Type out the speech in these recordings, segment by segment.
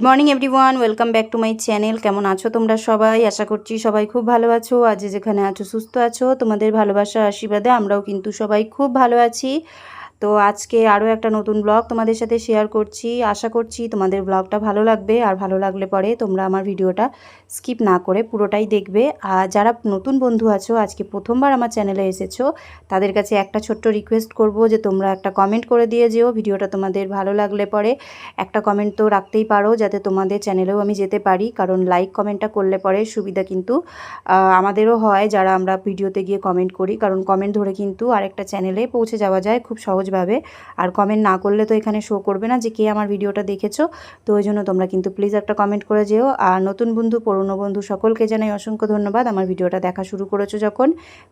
Good morning everyone welcome back to my channel কেমন আছো তোমরা সবাই? আশা করছি সবাই খুব ভালো আছো। আজ যেখানে আছো, সুস্থ আছো। তোমাদের ভালোবাসা আশীর্বাদে আমরাও কিন্তু সবাই খুব ভালো আছি। তো আজকে আরও একটা নতুন ব্লগ তোমাদের সাথে শেয়ার করছি। আশা করছি তোমাদের ব্লগটা ভালো লাগবে আর ভালো লাগলে পরে তোমরা আমার ভিডিওটা স্কিপ না করে পুরোটাই দেখবে। আর যারা নতুন বন্ধু আছো, আজকে প্রথমবার আমার চ্যানেলে এসেছ, তাদের কাছে একটা ছোট্ট রিকোয়েস্ট করব যে তোমরা একটা কমেন্ট করে দিয়ে যেও, ভিডিওটা তোমাদের ভালো লাগলে পরে। একটা কমেন্ট তো রাখতেই পারো, যাতে তোমাদের চ্যানেলেও আমি যেতে পারি, কারণ লাইক কমেন্টটা করলে পরে সুবিধা কিন্তু আমাদেরও হয় যারা আমরা ভিডিওতে গিয়ে কমেন্ট করি, কারণ কমেন্ট ধরে কিন্তু আরেকটা চ্যানেলে পৌঁছে যাওয়া যায়, খুব সহজ সহজভাবে। আর কমেন্ট না করলে তো এখানে শো করবে না যে কে আমার ভিডিওটা দেখেছ। তো ওই জন্য তোমরা কিন্তু প্লিজ একটা কমেন্ট করে যেও। আর নতুন বন্ধু, পুরনো বন্ধু সকলকে জানাই অসংখ্য ধন্যবাদ। আমার ভিডিওটা দেখা শুরু করেছ যখন।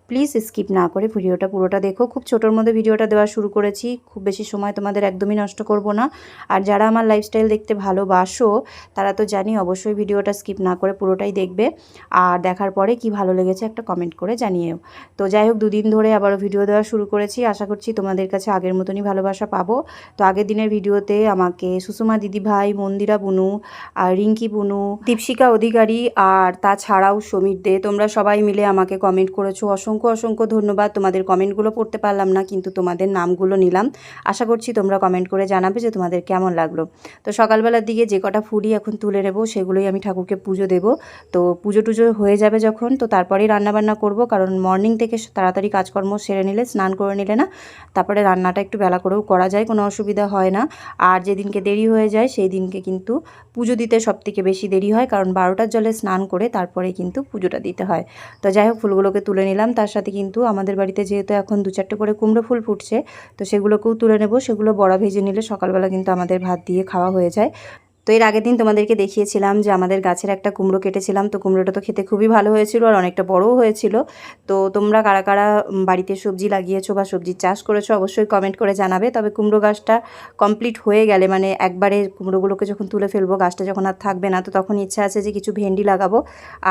প্লিজ স্কিপ না করে ভিডিওটা পুরোটা দেখো। খুব ছোটোর মধ্যে ভিডিওটা দেওয়া শুরু করেছি। খুব বেশি সময় তোমাদের একদমই নষ্ট করব না। আর যারা আমার লাইফস্টাইল দেখতে ভালোবাসো, তারা তো জানি অবশ্যই ভিডিওটা স্কিপ না করে পুরোটাই দেখবে। আর দেখার পরে কি ভালো লেগেছে একটা কমেন্ট করে জানিয়েও। তো যাই হোক, দুদিন ধরে আবারও ভিডিও দেওয়া শুরু করেছি। আশা করছি তোমাদের কাছে আগের মতনই ভালোবাসা পাবো। তো আগের দিনের ভিডিওতে আমাকে সুষমা দিদি ভাই মন্দিরা বুনু, আর রিঙ্কি বুনু দীপশিকা অধিকারী, আর তাছাড়াও সমীর দে, তোমরা সবাই মিলে আমাকে কমেন্ট করেছ। অসংখ্য অসংখ্য ধন্যবাদ। তোমাদের কমেন্টগুলো পড়তে পারলাম না, কিন্তু তোমাদের নামগুলো নিলাম। আশা করছি তোমরা কমেন্ট করে জানাবে যে তোমাদের কেমন লাগল। তো সকালবেলার দিকে যে কটা ফুলই এখন তুলে নেব, সেগুলোই আমি ঠাকুরকে পুজো দেব। তো পুজো টুজো হয়ে যাবে যখন, তো তারপরেই রান্নাবান্না করব। কারণ মর্নিং থেকে তাড়াতাড়ি কাজকর্ম সেরে নিলে, স্নান করে নিলে না, তারপরে রান্নাটা একটু বেলা করেও করা যায়, কোনো অসুবিধা হয় না। আর যেদিনকে দেরি হয়ে যায়, সেই দিনকে কিন্তু পুজো দিতে সব থেকে বেশি দেরি হয়, কারণ বারোটার জলে স্নান করে তারপরে কিন্তু পুজোটা দিতে হয়। তো যাই হোক, ফুলগুলোকে তুলে নিলাম। তার সাথে কিন্তু আমাদের বাড়িতে যেহেতু এখন দু চারটে করে কুমড়ো ফুল ফুটছে, তো সেগুলোকেও তুলে নেব। সেগুলো বড়া ভেজে নিলে সকালবেলা কিন্তু আমাদের ভাত দিয়ে খাওয়া হয়ে যায়। তো এর আগের দিন তোমাদেরকে দেখিয়েছিলাম যে আমাদের গাছের একটা কুমড়ো কেটেছিলাম। তো কুমড়োটা তো খেতে খুবই ভালো হয়েছিল আর অনেকটা বড়ও হয়েছিল। তো তোমরা কারা কারা বাড়িতে সবজি লাগিয়েছো বা সবজির চাষ করেছ অবশ্যই কমেন্ট করে জানাবে। তবে কুমড়ো গাছটা কমপ্লিট হয়ে গেলে মানে একবারে কুমড়োগুলোকে যখন তুলে ফেলব, গাছটা যখন আর থাকবে না, তো তখন ইচ্ছা আছে যে কিছু ভেন্ডি লাগাবো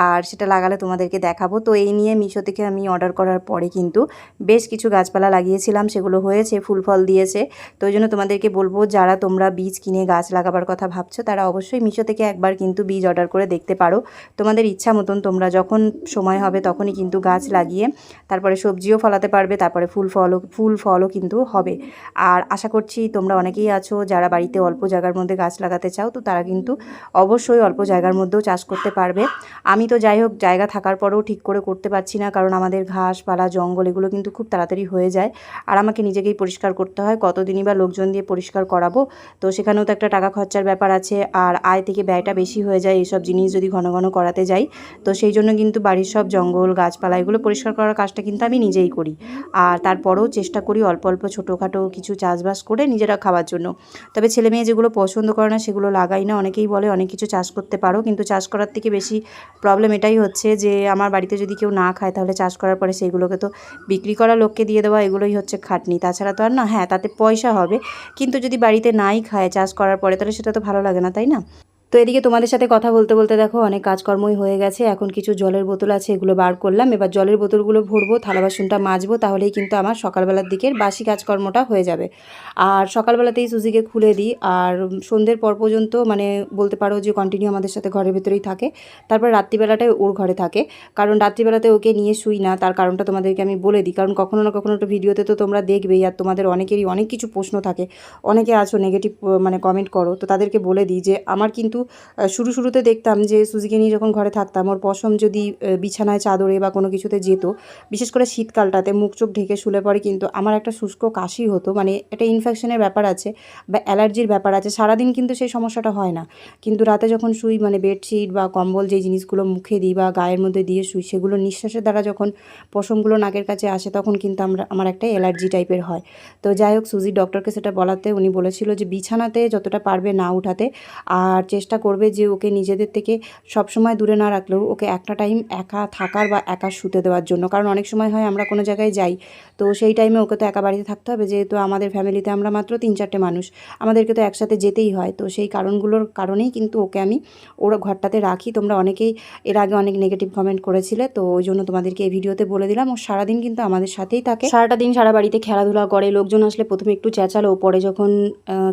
আর সেটা লাগালে তোমাদেরকে দেখাবো। তো এই নিয়ে মিশো থেকে আমি অর্ডার করার পরে কিন্তু বেশ কিছু গাছপালা লাগিয়েছিলাম, সেগুলো হয়েছে, ফুল ফল দিয়েছে। তো ওই জন্য তোমাদেরকে বলব, যারা তোমরা বীজ কিনে গাছ লাগাবার কথা ভাবছ তারা অবশ্যই মিশো থেকে একবার কিন্তু বীজ অর্ডার করে দেখতে পারো। তোমাদের ইচ্ছা মতন তোমরা যখন সময় হবে তখনই কিন্তু গাছ লাগিয়ে তারপরে সবজিও ফলাতে পারবে, তারপরে ফুল ফলও ফুল ফলও কিন্তু হবে। আর আশা করছি তোমরা অনেকেই আছো যারা বাড়িতে অল্প জায়গার মধ্যে গাছ লাগাতে চাও, তো তারা কিন্তু অবশ্যই অল্প জায়গার মধ্যেও চাষ করতে পারবে। আমি তো যাই হোক, জায়গা থাকার পরেও ঠিক করে করতে পারছি না, কারণ আমাদের ঘাস, পালা, জঙ্গল এগুলো কিন্তু খুব তাড়াতাড়ি হয়ে যায়। আর আমাকে নিজেকেই পরিষ্কার করতে হয়, কতদিনই বা লোকজন দিয়ে পরিষ্কার করাবো, তো সেখানেও তো একটা টাকা খরচার ব্যাপার আছে। আর আয় থেকে ব্যয়টা বেশি হয়ে যায় এইসব জিনিস যদি ঘন ঘন করাতে যাই, তো সেই জন্য কিন্তু বাড়ির সব জঙ্গল গাছপালা এগুলো পরিষ্কার করার কাজটা কিন্তু আমি নিজেই করি। আর তারপরেও চেষ্টা করি অল্প অল্প ছোটোখাটো কিছু চাষবাস করে নিজেরা খাওয়ার জন্য। তবে ছেলে মেয়ে যেগুলো পছন্দ করে না সেগুলো লাগাই না, অনেকেই বলে অনেক কিছু চাষ করতে পারো, কিন্তু চাষ করার থেকে বেশি প্রবলেম এটাই হচ্ছে যে আমার বাড়িতে যদি কেউ না খায় তাহলে চাষ করার পরে সেইগুলোকে তো বিক্রি করা লোককে দিয়ে দেওয়া এগুলোই হচ্ছে খাটনি। তাছাড়া তো আর না হ্যাঁ তাতে পয়সা হবে, কিন্তু যদি বাড়িতে নাই খায় চাষ করার পরে তাহলে সেটা তো ভালো লাগে না তাই না? তো এদিকে তোমাদের সাথে কথা বলতে বলতে দেখো অনেক কাজকর্মই হয়ে গেছে। এখন কিছু জলের বোতল আছে, এগুলো বার করলাম। এবার জলের বোতলগুলো ভরবো, থালা বাসনটা মাজবো, তাহলেই কিন্তু আমার সকালবেলার দিকের বাসি কাজকর্মটা হয়ে যাবে। আর সকালবেলাতেই সুজিকে খুলে দিই। আর সন্ধ্যের পর পর্যন্ত মানে বলতে পারো যে কন্টিনিউ আমাদের সাথে ঘরের ভেতরেই থাকে। তারপর রাত্রিবেলাটাই ওর ঘরে থাকে। কারণ রাত্রিবেলাতে ওকে নিয়ে শুই না, তার কারণটা তোমাদেরকে আমি বলে দিই। কারণ কখনো না কখনো একটা ভিডিওতে তো তোমরা দেখবেই, আর তোমাদের অনেকেরই অনেক কিছু প্রশ্ন থাকে। অনেকে আছো নেগেটিভ মানে কমেন্ট করো। তো তাদেরকে বলে দিই যে, আমার কিন্তু কিন্তু শুরু শুরুতে দেখতাম যে সুজিকে নিয়ে যখন ঘরে থাকতাম, ওর পশম যদি বিছানায়, চাদরে বা কোনো কিছুতে যেত, বিশেষ করে শীতকালটাতে মুখ চোখ ঢেকে শুলে পরে কিন্তু আমার একটা শুষ্ক কাশি হতো। মানে একটা ইনফেকশনের ব্যাপার আছে বা অ্যালার্জির ব্যাপার আছে, সারাদিন কিন্তু সেই সমস্যাটা হয় না। কিন্তু রাতে যখন শুই মানে বেডশিট বা কম্বল যেই জিনিসগুলো মুখে দিই বা গায়ের মধ্যে দিয়ে শুই, সেগুলো নিঃশ্বাসের দ্বারা যখন পশমগুলো নাকের কাছে আসে, তখন কিন্তু আমরা, আমার একটা অ্যালার্জি টাইপের হয়। তো যাই হোক সুজি ডক্টরকে সেটা বলাতে উনি বলেছিল যে বিছানাতে যতটা পারবে না উঠাতে, আর চেষ্টা করবে যে ওকে নিজেদের থেকে সব সময় দূরে না রাখলেও ওকে একটা টাইম একা থাকার বা একা শুতে দেওয়ার জন্য। কারণ অনেক সময় হয় আমরা কোনো জায়গায় যাই, তো সেই টাইমে ওকে তো একা বাড়িতে থাকতে হবে। যেহেতু আমাদের ফ্যামিলিতে আমরা মাত্র তিন চারটে মানুষ, আমাদেরকে তো একসাথে যেতেই হয়। তো সেই কারণগুলোর কারণেই কিন্তু ওকে আমি ওর ঘরটাতে রাখি। তোমরা অনেকেই এর আগে অনেক নেগেটিভ কমেন্ট করেছিলে, তো ওই জন্য তোমাদেরকে এই ভিডিওতে বলে দিলাম। ও সারাদিন কিন্তু আমাদের সাথেই থাকে। সারাটা দিন সারা বাড়িতে খেলাধুলা করে, লোকজন আসলে প্রথমে একটু চেঁচালো, পরে যখন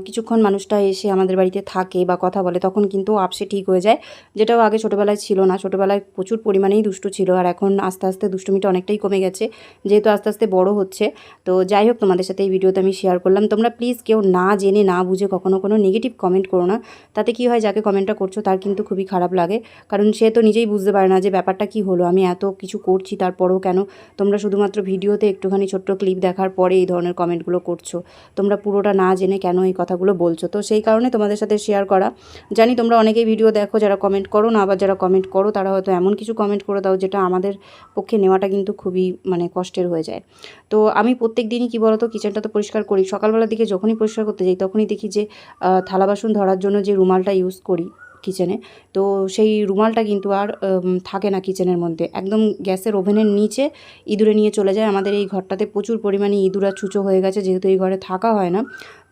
কিছুক্ষণ মানুষটা এসে আমাদের বাড়িতে থাকে বা কথা বলে, তখন কিন্তু আপসে ঠিক হয়ে যায়। যেটাও আগে ছোটোবেলায় ছিল না। ছোটোবেলায় প্রচুর পরিমাণেই দুষ্টু ছিল আর এখন আস্তে আস্তে দুষ্টুমিটা অনেকটাই কমে গেছে। যেহেতু আস্তে আস্তে বড় হচ্ছে। তো যাই হোক, তোমাদের সাথে এই ভিডিওতে আমি শেয়ার করলাম। তোমরা প্লিজ কেউ না জেনে, না বুঝে কখনো কোনো নেগেটিভ কমেন্ট করো না। তাতে কি হয়, যাকে কমেন্টটা করছ তার কিন্তু খুবই খারাপ লাগে। কারণ সে তো নিজেই বুঝতে পারে না যে ব্যাপারটা কি হলো, আমি এত কিছু করছি, তারপরেও কেন? তোমরা শুধুমাত্র ভিডিওতে একটুখানি ছোট্ট ক্লিপ দেখার পরে এই ধরনের কমেন্টগুলো করছ। তোমরা পুরোটা না জেনে কেন এই কথাগুলো বলছো? তো সেই কারণে তোমাদের সাথে শেয়ার করা। জানি তোমরা অনেকেই ভিডিও দেখো, যারা কমেন্ট করো না, আবার যারা কমেন্ট করো, তারা হয়তো এমন কিছু কমেন্ট করে দাও যেটা আমাদের পক্ষে নেওয়াটা কিন্তু খুবই মানে কষ্টের হয়ে যায়। তো আমি প্রত্যেক দিনই কী বলতো কিচেনটা তো পরিষ্কার করি। সকালবেলার দিকে যখনই পরিষ্কার করতে যাই, তখনই দেখি যে থালা বাসন ধরার জন্য যে রুমালটা ইউজ করি কিচেনে তো সেই রুমালটা কিন্তু আর থাকে না কিচেনের মধ্যে। একদম গ্যাসের ওভেনের নিচে ইঁদুরে নিয়ে চলে যায়। আমাদের এই ঘরটাতে প্রচুর পরিমাণে ইঁদুরা ছুঁচো হয়ে গেছে, যেহেতু এই ঘরে থাকা হয় না।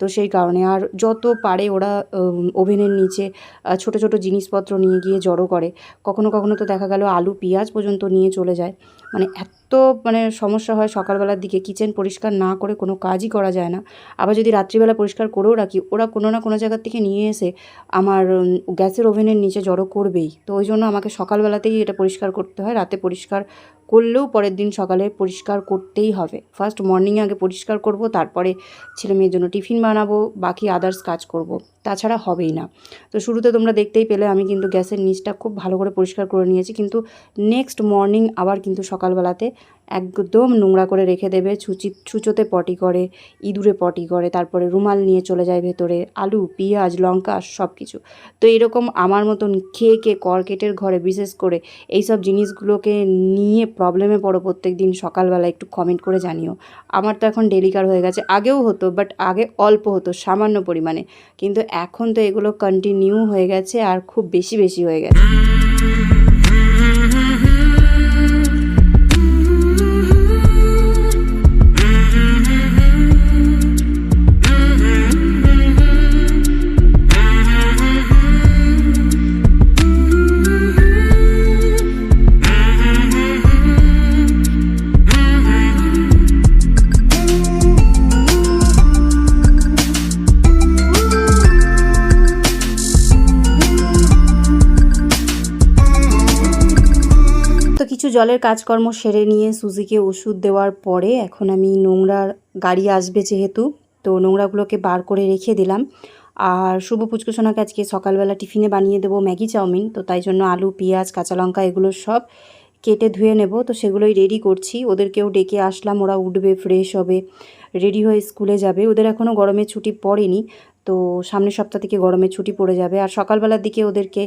তো সেই কারণে আর যত পারে ওরা ওভেনের নিচে ছোট ছোট জিনিসপত্র নিয়ে গিয়ে জড়ো করে। কখনো কখনো তো দেখা গেল আলু, পেঁয়াজ পর্যন্ত নিয়ে চলে যায়। মানে এত মানে সমস্যা হয় সকালবেলার দিকে কিচেন পরিষ্কার না করে কোনো কাজই করা যায় না। আবার যদি রাত্রিবেলা পরিষ্কার করেও রাখি, ওরা কোনো না কোনো জায়গার থেকে নিয়ে এসে আমার গ্যাসের ওভেনের নিচে জড়ো করবেই। তো ওই জন্য আমাকে সকালবেলাতেই এটা পরিষ্কার করতে হয়, রাতে পরিষ্কার করলেও পরের দিন সকালে পরিষ্কার করতেই হবে। ফার্স্ট মর্নিংয়ে আগে পরিষ্কার করব, তারপরে ছেলে মেয়ের জন্য টিফিন বানাবো, বাকি আদার্স কাজ করব। তাছাড়া হবেই না। তো শুরুতে তোমরা দেখতেই পেলে আমি কিন্তু গ্যাসের নিচটা খুব ভালো করে পরিষ্কার করে নিয়েছি। কিন্তু নেক্সট মর্নিং আবার কিন্তু সকালবেলাতে একদম নোংরা করে রেখে দেবে, ছুচি, ছুচোতে পটি করে, ইঁদুরে পটি করে, তারপরে রুমাল নিয়ে চলে যায় ভেতরে, আলু, পেঁয়াজ, লঙ্কা সব কিছু তো এরকম আমার মতন খেয়ে খেয়ে কর্কেটের ঘরে বিশেষ করে এই সব জিনিসগুলোকে নিয়ে প্রবলেমে পড়ো প্রত্যেক দিন সকালবেলা, একটু কমেন্ট করে জানিও। আমার তো এখন ডেলিকার হয়ে গেছে, আগেও হতো বাট আগে অল্প হতো, সামান্য পরিমাণে। কিন্তু এখন তো এগুলো কন্টিনিউ হয়ে গেছে আর খুব বেশি বেশি হয়ে গেছে। জলের কাজকর্ম সেরে নিয়ে সুজিকে ওষুধ দেওয়ার পরে এখন আমি নোংরার গাড়ি আসবে যেহেতু, তো নোংরাগুলোকে বার করে রেখে দিলাম। আর শুভ পুচকুসোনাকে আজকে সকালবেলা টিফিনে বানিয়ে দেবো ম্যাগি চাউমিন, তো তাই জন্য আলু, পেঁয়াজ, কাঁচা লঙ্কা এগুলো সব কেটে ধুয়ে নেব, তো সেগুলোই রেডি করছি। ওদেরকেও ডেকে আসলাম, ওরা উঠবে ফ্রেশ হবে রেডি হয়ে স্কুলে যাবে। ওদের এখনও গরমের ছুটি পড়েনি তো সামনের সপ্তাহ থেকে গরমে ছুটি পড়ে যাবে। আর সকালবেলার দিকে ওদেরকে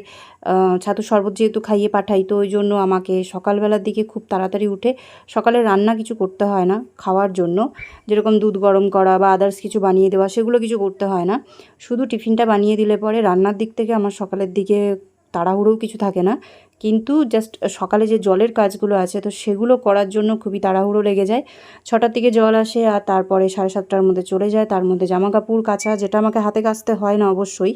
ছাতু শরবত যেহেতু খাইয়ে পাঠাই, তো ওই জন্য আমাকে সকালবেলার দিকে খুব তাড়াতাড়ি উঠে সকালে রান্না কিছু করতে হয় না, খাওয়ার জন্য। যেরকম দুধ গরম করা বা আদার্স কিছু বানিয়ে দেওয়া, সেগুলো কিছু করতে হয় না। শুধু টিফিনটা বানিয়ে দিলে পরে রান্নার দিক থেকে আমার সকালের দিকে তাড়াহুড়োও কিছু থাকে না। কিন্তু জাস্ট সকালে যে জলের কাজগুলো আছে, তো সেগুলো করার জন্য খুবই তাড়াহুড়ো লেগে যায়। ছটার দিকে জল আসে আর তারপরে সাড়ে সাতটার মধ্যে চলে যায়। তার মধ্যে জামা কাপড় কাচা, যেটা আমাকে হাতে কাচতে হয় না অবশ্যই।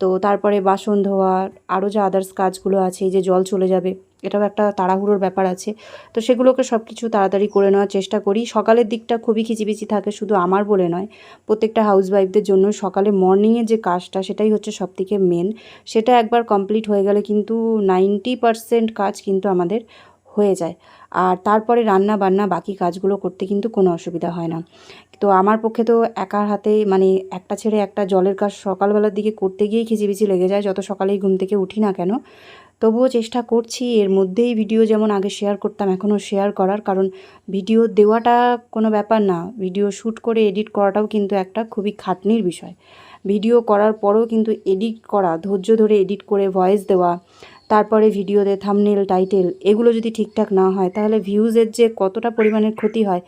তো তারপরে বাসন ধোয়া, আরও যে আদার্স কাজগুলো আছে, এই যে জল চলে যাবে। এটাও একটা তাড়াহুড়োর ব্যাপার আছে। তো সেগুলোকে সব কিছু তাড়াতাড়ি করে নেওয়ার চেষ্টা করি। সকালের দিকটা খুবই খিচিবিচি থাকে শুধু আমার বলে নয়, প্রত্যেকটা হাউসওয়াইফদের জন্য সকালে মর্নিংয়ে যে কাজটা, সেটাই হচ্ছে সবথেকে মেন সেটা একবার কমপ্লিট হয়ে গেলে কিন্তু নাইনটি পারসেন্ট কাজ কিন্তু আমাদের হয়ে যায়। আর তারপরে রান্না বান্না বাকি কাজগুলো করতে কিন্তু কোনো অসুবিধা হয় না। তো আমার পক্ষে তো একার হাতে মানে একটা ছেড়ে একটা জলের কাজ সকালবেলার দিকে করতে গিয়েই খিচিবিচি লেগে যায়, যত সকালেই ঘুম থেকে উঠি না কেন। তবুও চেষ্টা করছি, এর মধ্যেই ভিডিও যেমন আগে শেয়ার করতাম, এখনও শেয়ার করার। কারণ ভিডিও দেওয়াটা কোনো ব্যাপার না ভিডিও শ্যুট করে এডিট করাটাও কিন্তু একটা খুবই খাটনির বিষয়। ভিডিও করার পরেও কিন্তু এডিট করা, ধৈর্য ধরে এডিট করে ভয়েস দেওয়া, তারপরে ভিডিওতে থামনেল টাইটেল এগুলো যদি ঠিকঠাক না হয়, তাহলে ভিউজের যে কতটা পরিমাণের ক্ষতি হয়,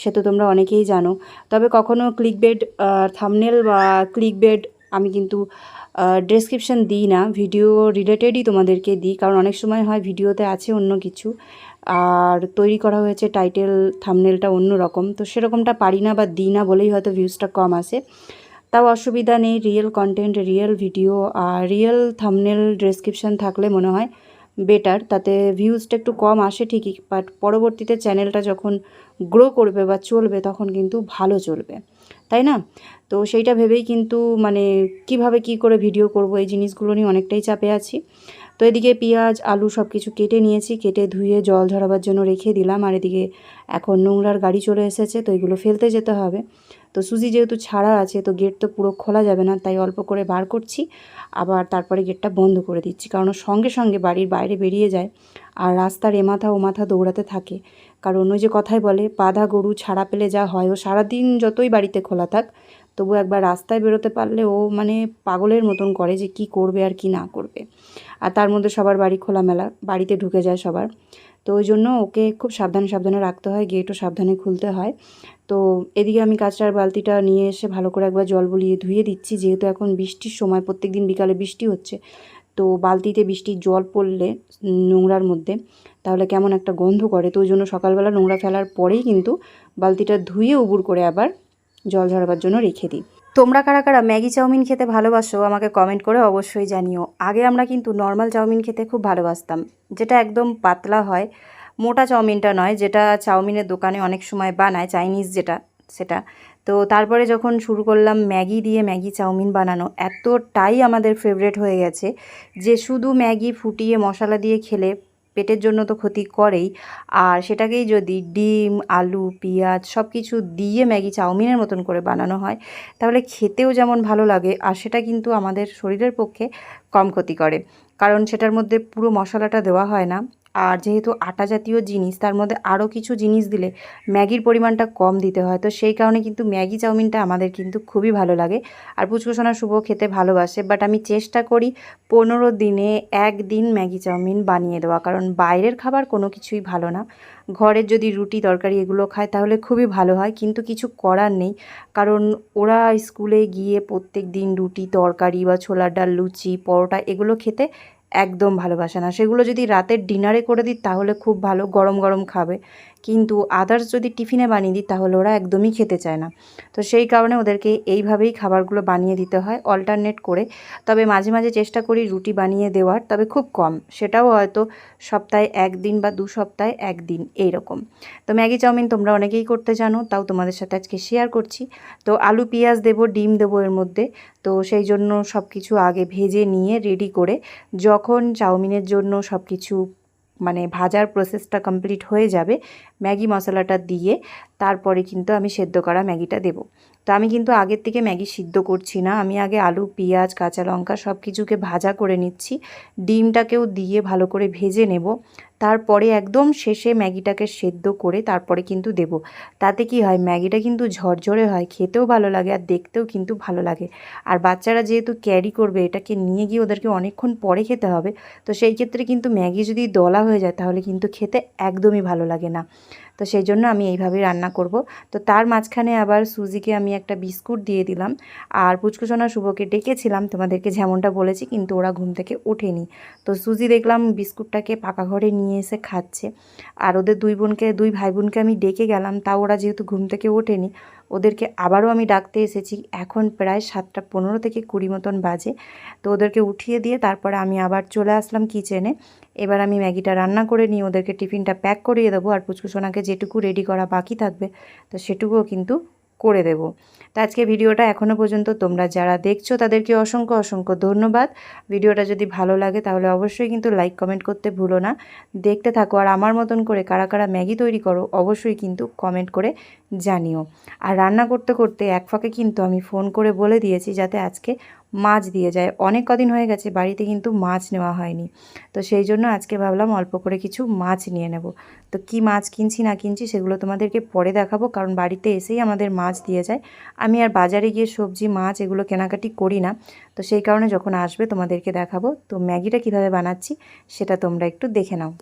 সে তো তোমরা অনেকেই জানো। তবে কখনো ক্লিক বেড থামনেল বা ক্লিক বেড আমি কিন্তু ডেসক্রিপশন দিই না ভিডিও রিলেটেডই তোমাদেরকে দিই, কারণ অনেক সময় হয় ভিডিওতে আছে অন্য কিছু। আর তৈরি করা হয়েছে টাইটেল থামনেলটা অন্য রকম। তো সেরকমটা পারি না বা দিই না বলেই হয়তো ভিউজটা কম আসে। তাও অসুবিধা নেই রিয়েল কন্টেন্ট রিয়েল ভিডিও আর রিয়েল থামনেল ডেসক্রিপশন থাকলে মনে হয় বেটার তাতে ভিউজটা একটু কম আসে ঠিকই বাট পরবর্তীতে চ্যানেলটা যখন গ্রো করবে বা চলবে, তখন কিন্তু ভালো চলবে, তাই না? তো সেইটা ভেবেই কিন্তু মানে কীভাবে কি করে ভিডিও করব, এই জিনিসগুলো নিয়ে অনেকটাই চাপে আছি। তো এদিকে পেঁয়াজ, আলু সব কিছু কেটে নিয়েছি, কেটে ধুয়ে জল ঝরাবার জন্য রেখে দিলাম, আর এদিকে এখন নোংরার গাড়ি চলে এসেছে, তো এগুলো ফেলতে যেতে হবে। তো সুজি যেহেতু ছাড়া আছে, তো গেট তো পুরো খোলা যাবে না, তাই অল্প করে বার করছি। আবার তারপরে গেটটা বন্ধ করে দিচ্ছি, কারণ সঙ্গে সঙ্গে বাড়ির বাইরে বেরিয়ে যায় আর রাস্তার এমাথা ও মাথা দৌড়াতে থাকে। কারণ ওই যে কথাই বলে, বাধা গরু ছাড়া পেলে যা হয়, ও সারাদিন যতই বাড়িতে খোলা থাক, তবু একবার রাস্তায় বেরোতে পারলে ও মানে পাগলের মতন করে যে কি করবে আর কি না করবে। আর তার মধ্যে সবার বাড়ি খোলামেলা, বাড়িতে ঢুকে যায় সবার। তো ওই জন্য ওকে খুব সাবধানে সাবধানে রাখতে হয় গেটও সাবধানে খুলতে হয়। তো এদিকে আমি কাঁচটার বালতিটা নিয়ে এসে ভালো করে একবার জল বলিয়ে ধুয়ে দিচ্ছি, যেহেতু এখন বৃষ্টির সময় প্রত্যেক দিন বিকালে বৃষ্টি হচ্ছে। তো বালতিতে বৃষ্টির জল পড়লে নোংরার মধ্যে তাহলে কেমন একটা গন্ধ করে। তো ওই জন্য সকালবেলা নোংরা ফেলার পরেই কিন্তু বালতিটা ধুয়ে উবুর করে আবার জল ঝরাবার জন্য রেখে দিই। তোমরা কারা কারা ম্যাগি চাউমিন খেতে ভালোবাসো আমাকে কমেন্ট করে অবশ্যই জানিও। আগে আমরা কিন্তু নর্মাল চাউমিন খেতে খুব ভালোবাসতাম, যেটা একদম পাতলা হয়। মোটা চাউমিনটা নয়, যেটা চাউমিনের দোকানে অনেক সময় বানায় চাইনিজ যেটা, সেটা। তো তারপরে যখন শুরু করলাম ম্যাগি দিয়ে ম্যাগি চাউমিন বানানো, এতটাই আমাদের ফেভারেট হয়ে গেছে যে শুধু ম্যাগি ফুটিয়ে মশলা দিয়ে খেলে পেটের জন্য তো ক্ষতি করেই। আর সেটাকেই যদি ডিম, আলু, পেঁয়াজ সব কিছু দিয়ে ম্যাগি চাউমিনের মতন করে বানানো হয়, তাহলে খেতেও যেমন ভালো লাগে, আর সেটা কিন্তু আমাদের শরীরের পক্ষে কম ক্ষতি করে। কারণ সেটার মধ্যে পুরো মশলাটা দেওয়া হয় না। আর যেহেতু আটা জাতীয় জিনিস, তার মধ্যে আরও কিছু জিনিস দিলে ম্যাগির পরিমাণটা কম দিতে হয়। তো সেই কারণে কিন্তু ম্যাগি চাউমিনটা আমাদের কিন্তু খুবই ভালো লাগে। আর পুচকুসোনা শুভ খেতে ভালোবাসে বাট আমি চেষ্টা করি পনেরো দিনে একদিন ম্যাগি চাউমিন বানিয়ে দেওয়া, কারণ বাইরের খাবার কোনো কিছুই ভালো না। ঘরের যদি রুটি, তরকারি এগুলো খায় তাহলে খুবই ভালো হয়, কিন্তু কিছু করার নেই। কারণ ওরা স্কুলে গিয়ে প্রত্যেক দিন রুটি, তরকারি বা ছোলার ডাল, লুচি, পরোটা এগুলো খেতে একদম ভালোবাসে না। সেগুলো যদি রাতের ডিনারে করে দিই, তাহলে খুব ভালো, গরম গরম খাবে। কিন্তু আদার্স যদি টিফিনে বানিয়ে দিই, তাহলে ওরা একদমই খেতে চায় না। তো সেই কারণে ওদেরকে এইভাবেই খাবারগুলো বানিয়ে দিতে হয় অল্টারনেট করে। তবে মাঝে মাঝে চেষ্টা করি রুটি বানিয়ে দেওয়ার, তবে খুব কম। সেটাও হয়তো সপ্তাহে একদিন বা দু সপ্তাহে একদিন এই রকম তো ম্যাগি চাউমিন তোমরা অনেকেই করতে জানো, তাও তোমাদের সাথে আজকে শেয়ার করছি। তো আলু, পেঁয়াজ দেবো, ডিম দেবো এর মধ্যে। তো সেই জন্য সব কিছু আগে ভেজে নিয়ে রেডি করে যখন চাউমিনের জন্য সব কিছু মানে ভাজার প্রসেসটা কমপ্লিট হয়ে যাবে। ম্যাগি মশলাটা দিয়ে তারপরে কিন্তু আমি সেদ্ধ করা ম্যাগিটা দেবো। তো আমি কিন্তু আগের থেকে ম্যাগি সিদ্ধ করছি না। আমি আগে আলু, পেঁয়াজ, কাঁচা লঙ্কা সব কিছুকে ভাজা করে নিচ্ছি। ডিমটাকেও দিয়ে ভালো করে ভেজে নেব। তারপরে একদম শেষে ম্যাগিটাকে সেদ্ধ করে তারপরে কিন্তু দেব। তাতে কি হয়, ম্যাগিটা কিন্তু ঝরঝরে হয়, খেতেও ভালো লাগে আর দেখতেও কিন্তু ভালো লাগে। আর বাচ্চারা যেহেতু ক্যারি করবে, এটাকে নিয়ে গিয়ে ওদেরকে অনেকক্ষণ পরে খেতে হবে। তো সেই ক্ষেত্রে কিন্তু ম্যাগি যদি দলা হয়ে যায়, তাহলে কিন্তু খেতে একদমই ভালো লাগে না। তো সেই জন্য আমি এইভাবেই রান্না করব। তো তার মাঝখানে আবার সুজিকে আমি একটা বিস্কুট দিয়ে দিলাম। আর পুচকুসোনা শুভকে ডেকেছিলাম, তোমাদেরকে যেমনটা বলেছি, কিন্তু ওরা ঘুম থেকে ওঠেনি। তো সুজি দেখলাম বিস্কুটটাকে পাকা ঘরে নিয়ে এসে খাচ্ছে। আর ওদের দুই বোনকে, দুই ভাই বোনকে আমি ডেকে গেলাম, তাও ওরা যেহেতু ঘুম থেকে ওঠেনি, ওদেরকে আবারও আমি ডাকতে এসেছি। এখন প্রায় সাতটা পনেরো থেকে কুড়ি মতন বাজে। তো ওদেরকে উঠিয়ে দিয়ে তারপরে আমি আবার চলে আসলাম কিচেনে এবার আমি ম্যাগিটা রান্না করে নিয়ে ওদেরকে টিফিনটা প্যাক করিয়ে দেবো আর পুচকুসোনাকে যেটুকু রেডি করা বাকি থাকবে, তো সেটুকুও কিন্তু করে দেব। তো আজকে ভিডিওটা এখনও পর্যন্ত তোমরা যারা দেখছ তাদেরকে অসংখ্য অসংখ্য ধন্যবাদ। ভিডিওটা যদি ভালো লাগে তাহলে অবশ্যই কিন্তু লাইক কমেন্ট করতে ভুলো না। দেখতে থাকো আর আমার মতন করে কারা কারা ম্যাগি তৈরি করো অবশ্যই কিন্তু কমেন্ট করে জানিও। আর রান্না করতে করতে এক ফাঁকে কিন্তু আমি ফোন করে বলে দিয়েছি যাতে আজকে মাছ দিয়ে যায়। অনেক কদিন হয়ে গেছে, বাড়িতে কিন্তু মাছ নেওয়া হয়নি। তো সেই জন্য আজকে ভাবলাম অল্প করে কিছু মাছ নিয়ে নেব। তো কি মাছ কিনছি, না কিনছি সেগুলো তোমাদেরকে পরে দেখাবো, কারণ বাড়িতে এসেই আমাদের মাছ দিয়ে যায়। আমি আর বাজারে গিয়ে সবজি, মাছ এগুলো কেনাকাটি করি না। তো সেই কারণে যখন আসবে তোমাদেরকে দেখাবো। তো ম্যাগিটা কীভাবে বানাচ্ছি সেটা তোমরা একটু দেখে নাও।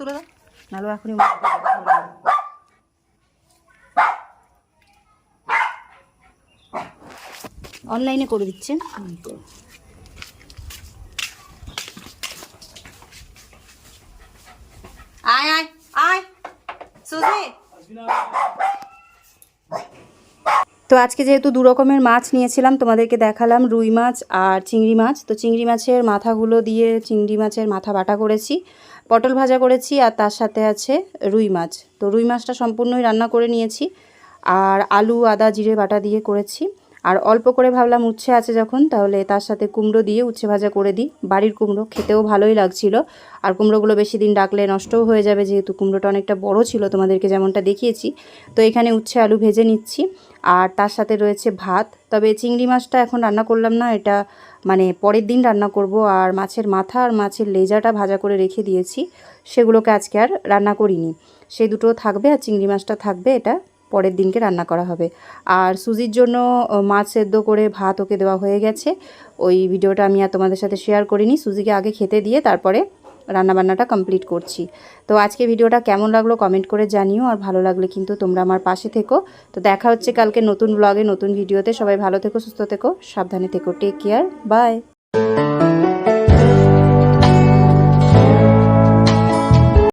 তুলে দাও। নাহলে এখনই অনলাইনে করে দিচ্ছে। আয় আয় আয়। তো আজকে যেহেতু দু রকমের মাছ নিয়েছিলাম, তোমাদেরকে দেখালাম রুই মাছ আর চিংড়ি মাছ। তো চিংড়ি মাছের মাথাগুলো দিয়ে চিংড়ি মাছের মাথা বাটা করেছি। পটল ভাজা করেছি আর তার সাথে আছে রুই মাছ। তো রুই মাছটা সম্পূর্ণই রান্না করে নিয়েছি আর আলু, আদা, জিরে, বাটা দিয়ে করেছি। আর অল্প করে ভাবলাম উচ্ছে আছে যখন, তাহলে তার সাথে কুমড়ো দিয়ে উচ্ছে ভাজা করে দিই। বাড়ির কুমড়ো খেতেও ভালোই লাগছিল। আর কুমড়োগুলো বেশি দিন ডাকলে নষ্টও হয়ে যাবে, যেহেতু কুমড়োটা অনেকটা বড় ছিল, তোমাদেরকে যেমনটা দেখিয়েছি। তো এখানে উচ্ছে, আলু ভেজে নিচ্ছি। আর তার সাথে রয়েছে ভাত। তবে চিংড়ি মাছটা এখন রান্না করলাম না, এটা মানে পরের দিন রান্না করব আর মাছের মাথা আর মাছের লেজাটা ভাজা করে রেখে দিয়েছি। সেগুলোকে আজকে আর রান্না করিনি। সে দুটো থাকবে আর চিংড়ি মাছটা থাকবে, এটা পরের দিনকে রান্না করা হবে। আর সুজির জন্য মাছ সেদ্ধ করে ভাত ওকে দেওয়া হয়ে গেছে। ওই ভিডিওটা আমি আর তোমাদের সাথে শেয়ার করিনি। সুজিকে আগে খেতে দিয়ে তারপরে রান্নাবান্নাটা কমপ্লিট করছি। তো আজকে ভিডিওটা কেমন লাগল কমেন্ট করে জানিও, আর ভালো লাগলে কিন্তু তোমরা আমার পাশে থেকো। তো দেখা হচ্ছে কালকে নতুন ব্লগে নতুন ভিডিওতে সবাই ভালো থেকো, সুস্থ থেকো, সাবধানে থেকো। Take care bye